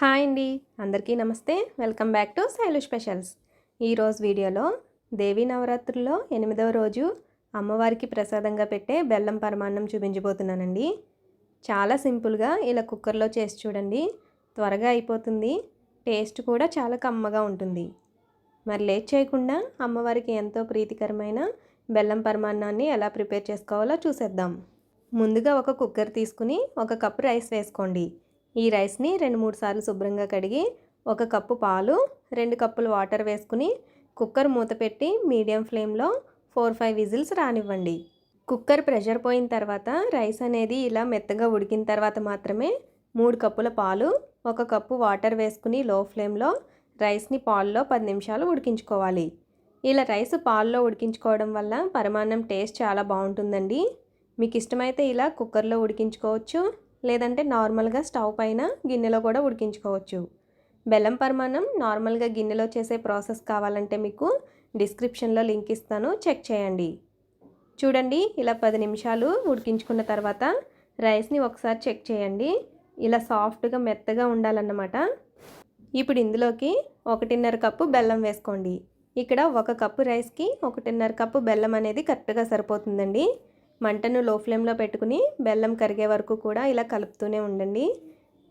Hi అండి. అందరికీ నమస్తే. Welcome back to Shailu specials. ఈరోజు వీడియోలో దేవీ నవరాత్రుల్లో ఎనిమిదవ రోజు అమ్మవారికి ప్రసాదంగా పెట్టే బెల్లం పరమాన్నం చూపించబోతున్నానండి. చాలా సింపుల్గా ఇలా కుక్కర్లో చేసి చూడండి. త్వరగా అయిపోతుంది. టేస్ట్ కూడా చాలా కమ్మగా ఉంటుంది. మరి లేట్ చేయకుండా అమ్మవారికి ఎంతో ప్రీతికరమైన బెల్లం పరమాన్నాన్ని ఎలా ప్రిపేర్ చేసుకోవాలో చూసేద్దాం. ముందుగా ఒక కుక్కర్ తీసుకుని ఒక కప్పు రైస్ వేసుకోండి. ఈ రైస్ని రెండు మూడు సార్లు శుభ్రంగా కడిగి ఒక కప్పు పాలు రెండు కప్పులు వాటర్ వేసుకుని కుక్కర్ మూత పెట్టి మీడియం ఫ్లేమ్లో ఫోర్ ఫైవ్ విజిల్స్ రానివ్వండి. కుక్కర్ ప్రెషర్ పోయిన తర్వాత రైస్ అనేది ఇలా మెత్తగా ఉడికిన తర్వాత మాత్రమే మూడు కప్పుల పాలు ఒక కప్పు వాటర్ వేసుకుని లో ఫ్లేమ్లో రైస్ని పాల్లో పది నిమిషాలు ఉడికించుకోవాలి. ఇలా రైస్ పాల్లో ఉడికించుకోవడం వల్ల పరమాన్నం టేస్ట్ చాలా బాగుంటుందండి. మీకు ఇష్టమైతే ఇలా కుక్కర్లో ఉడికించుకోవచ్చు. లేదంటే నార్మల్గా స్టవ్ పైన గిన్నెలో కూడా ఉడికించుకోవచ్చు. బెల్లం పరిమాణం నార్మల్గా గిన్నెలో చేసే ప్రాసెస్ కావాలంటే మీకు డిస్క్రిప్షన్లో లింక్ ఇస్తాను చెక్ చేయండి. చూడండి ఇలా పది నిమిషాలు ఉడికించుకున్న తర్వాత రైస్ని ఒకసారి చెక్ చేయండి. ఇలా సాఫ్ట్గా మెత్తగా ఉండాలన్నమాట. ఇప్పుడు ఇందులోకి ఒకటిన్నర కప్పు బెల్లం వేసుకోండి. ఇక్కడ ఒక కప్పు రైస్కి ఒకటిన్నర కప్పు బెల్లం అనేది కరెక్ట్గా సరిపోతుందండి. మంటను లో ఫ్లేమ్లో పెట్టుకుని బెల్లం కరిగే వరకు కూడా ఇలా కలుపుతూనే ఉండండి.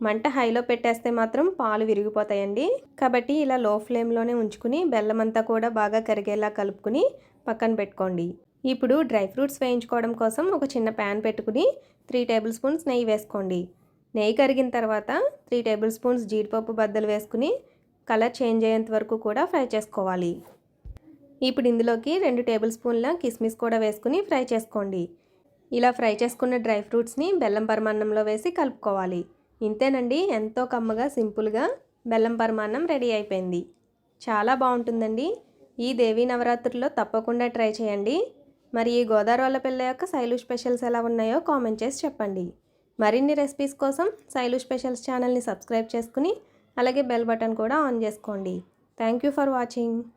మంట హైలో పెట్టేస్తే మాత్రం పాలు విరిగిపోతాయండి. కాబట్టి ఇలా లో ఫ్లేమ్లోనే ఉంచుకుని బెల్లం అంతా కూడా బాగా కరిగేలా కలుపుకుని పక్కన పెట్టుకోండి. ఇప్పుడు డ్రై ఫ్రూట్స్ వేయించుకోవడం కోసం ఒక చిన్న ప్యాన్ పెట్టుకుని త్రీ టేబుల్ స్పూన్స్ నెయ్యి వేసుకోండి. నెయ్యి కరిగిన తర్వాత త్రీ టేబుల్ స్పూన్స్ జీడిపప్పు బద్దలు వేసుకుని కలర్ చేంజ్ అయ్యేంత వరకు కూడా ఫ్రై చేసుకోవాలి. ఇప్పుడు ఇందులోకి రెండు టేబుల్ స్పూన్ల కిస్మిస్ కూడా వేసుకుని ఫ్రై చేసుకోండి. ఇలా ఫ్రై చేసుకున్న డ్రై ఫ్రూట్స్ని బెల్లం పరమాన్నంలో వేసి కలుపుకోవాలి. ఇంతేనండి ఎంతో కమ్మగా సింపుల్గా బెల్లం పరమాన్నం రెడీ అయిపోయింది. చాలా బాగుంటుందండి. ఈ దేవీ నవరాత్రుల్లో తప్పకుండా ట్రై చేయండి. మరి ఈ గోదావరి పిల్ల యొక్క శైలు స్పెషల్స్ ఎలా ఉన్నాయో కామెంట్ చేసి చెప్పండి. మరిన్ని రెసిపీస్ కోసం శైలు స్పెషల్స్ ఛానల్ని సబ్స్క్రైబ్ చేసుకుని అలాగే బెల్ బటన్ కూడా ఆన్ చేసుకోండి. Thank you for watching.